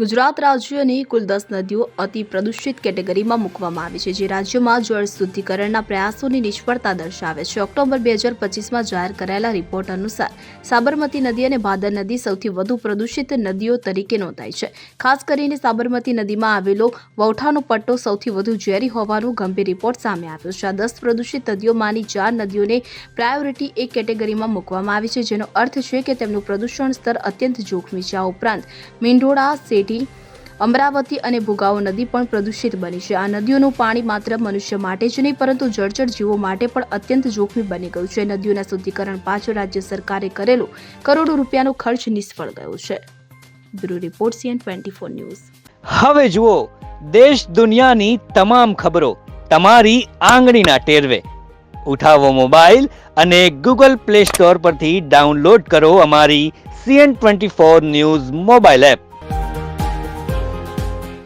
ગુજરાત રાજ્યની કુલ દસ નદીઓ અતિ પ્રદૂષિત કેટેગરીમાં મૂકવામાં આવી છે, જે રાજ્યમાં જળ શુદ્ધિકરણના પ્રયાસોની નિષ્ફળતા દર્શાવે છે. ઓક્ટોબર બે હજાર પચીસમાં જાહેર કરાયેલા રિપોર્ટ અનુસાર, સાબરમતી નદી અને ભાદર નદી સૌથી વધુ પ્રદૂષિત નદીઓ તરીકે નોંધાઈ છે. ખાસ કરીને સાબરમતી નદીમાં આવેલો વૌઠાનો પટ્ટો સૌથી વધુ ઝેરી હોવાનું ગંભીર રિપોર્ટ સામે આવ્યો છે. આ દસ પ્રદૂષિત નદીઓમાંની ચાર નદીઓને પ્રાયોરિટી એક કેટેગરીમાં મૂકવામાં આવી છે, જેનો અર્થ છે કે તેમનું પ્રદૂષણ સ્તર અત્યંત જોખમી છે. આ ઉપરાંત મીંઢોળા સેઠી અમરાવતી અને ભોગાવો નદી પણ પ્રદૂષિત બની છે. આ નદીઓનું પાણી માત્ર મનુષ્ય માટે જ નહીં, પરંતુ જળચર જીવો માટે પણ અત્યંત જોખમી બની ગયું છે. નદીઓના શુદ્ધિકરણ પાછળ રાજ્ય સરકારે કરેલો કરોડો રૂપિયાનો ખર્ચ નિષ્ફળ ગયો છે. Bureau report CN twenty four news. હવે જુઓ, દેશ દુનિયાની તમામ ખબરો તમારી આંગળીના ટેરવે. ઉઠાવો મોબાઈલ અને ગૂગલ પ્લે સ્ટોર પરથી ડાઉનલોડ કરો અમારી CN twenty four news mobile app.